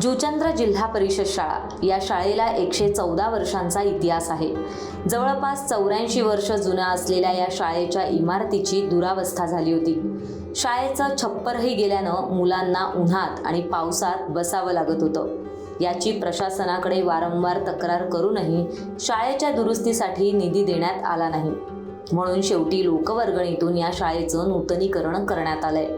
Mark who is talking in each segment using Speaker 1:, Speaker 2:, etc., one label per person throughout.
Speaker 1: जुचंद्र जिल्हा परिषद शाळा. या शाळेला एकशे चौदा वर्षांचा इतिहास आहे. जवळपास चौऱ्याऐंशी वर्ष जुन्या असलेल्या या शाळेच्या इमारतीची दुरावस्था झाली होती. शाळेचं छप्परही गेल्यानं मुलांना उन्हात आणि पावसात बसावं लागत होतं. याची प्रशासनाकडे वारंवार तक्रार करूनही शाळेच्या दुरुस्तीसाठी निधी देण्यात आला नाही. म्हणून शेवटी लोकवर्गणीतून या शाळेचं नूतनीकरण करण्यात आलंय.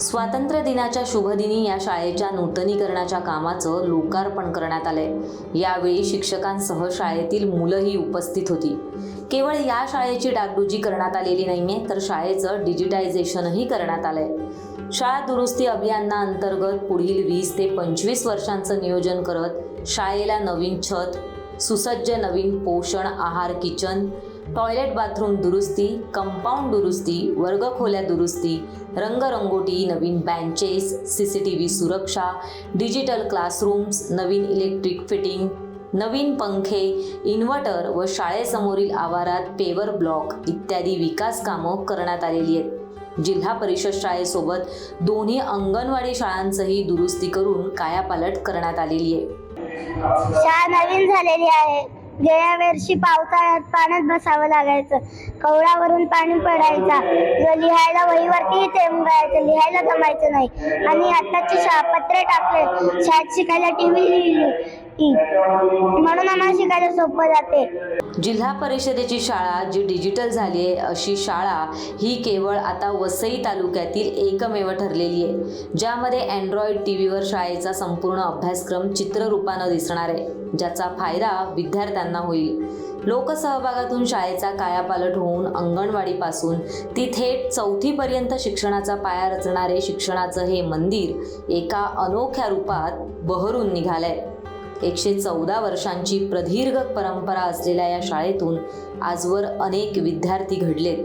Speaker 1: स्वातंत्र्य दिनाच्या शुभदिनी या शाळेच्या नूतनीकरणाच्या कामाचं लोकार्पण करण्यात आलंय. यावेळी शिक्षकांसह शाळेतील मुलंही उपस्थित होती. केवळ या शाळेची डागडुजी करण्यात आलेली नाहीये तर शाळेचं डिजिटायझेशनही करण्यात आलंय. शाळा दुरुस्ती अभियाना अंतर्गत पुढील वीस ते पंचवीस वर्षांचं नियोजन करत शाळेला नवीन छत सुसज्ज नवीन पोषण आहार किचन टॉयलेट बाथरूम दुरुस्ती कंपाऊंड दुरुस्ती वर्गखोल्या दुरुस्ती रंगरंगोटी नवीन benches C C T V सुरक्षा डिजिटल क्लासरूम्स नवीन इलेक्ट्रिक फिटिंग नवीन पंखे इन्व्हर्टर व शाळेसमोरील आवारात पेवर ब्लॉक इत्यादी विकास कामं करण्यात आलेली आहेत. जिल्हा परिषद शाळेसोबत दोन्ही अंगणवाडी शाळांचंही दुरुस्ती करून कायापालट करण्यात आलेली आहे.
Speaker 2: शाळा नवीन झालेली आहे. गेल्या वर्षी पावसाळ्यात पाण्यात बसावं लागायचं. कवळावरून पाणी पडायचा. लिहायला वहीवरती थेंब लिहायला जमायचं नाही. आणि आताची शाळा पत्रे टाकले. शाळेत शिकायला टी व्ही लिहिली. की म्हणून आम्हाला शिकायला सोपं जाते.
Speaker 1: जिल्हा परिषदेची शाळा जी डिजिटल झाली आहे अशी शाळा ही केवळ आता वसई तालुक्यातील एकमेव ठरलेली आहे ज्यामध्ये अँड्रॉइड टी व्हीवर शाळेचा संपूर्ण अभ्यासक्रम चित्ररूपानं दिसणार आहे ज्याचा फायदा विद्यार्थ्यांना होईल. लोकसहभागातून शाळेचा कायापालट होऊन अंगणवाडीपासून ती थेट चौथीपर्यंत शिक्षणाचा पाया रचणारे शिक्षणाचं हे मंदिर एका अनोख्या रूपात बहरून निघालंय. एकशे चौदा वर्षांची प्रदीर्घ परंपरा असलेल्या या शाळेतून आजवर अनेक विद्यार्थी घडलेत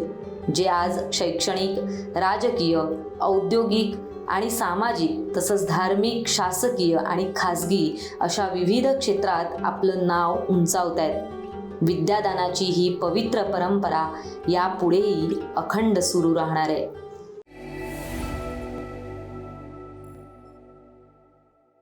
Speaker 1: जे आज शैक्षणिक राजकीय औद्योगिक आणि सामाजिक तसंच धार्मिक शासकीय आणि खाजगी अशा विविध क्षेत्रात आपलं नाव उंचावत आहेत विद्यादानाची ही पवित्र परंपरा यापुढेही अखंड सुरू राहणार आहे.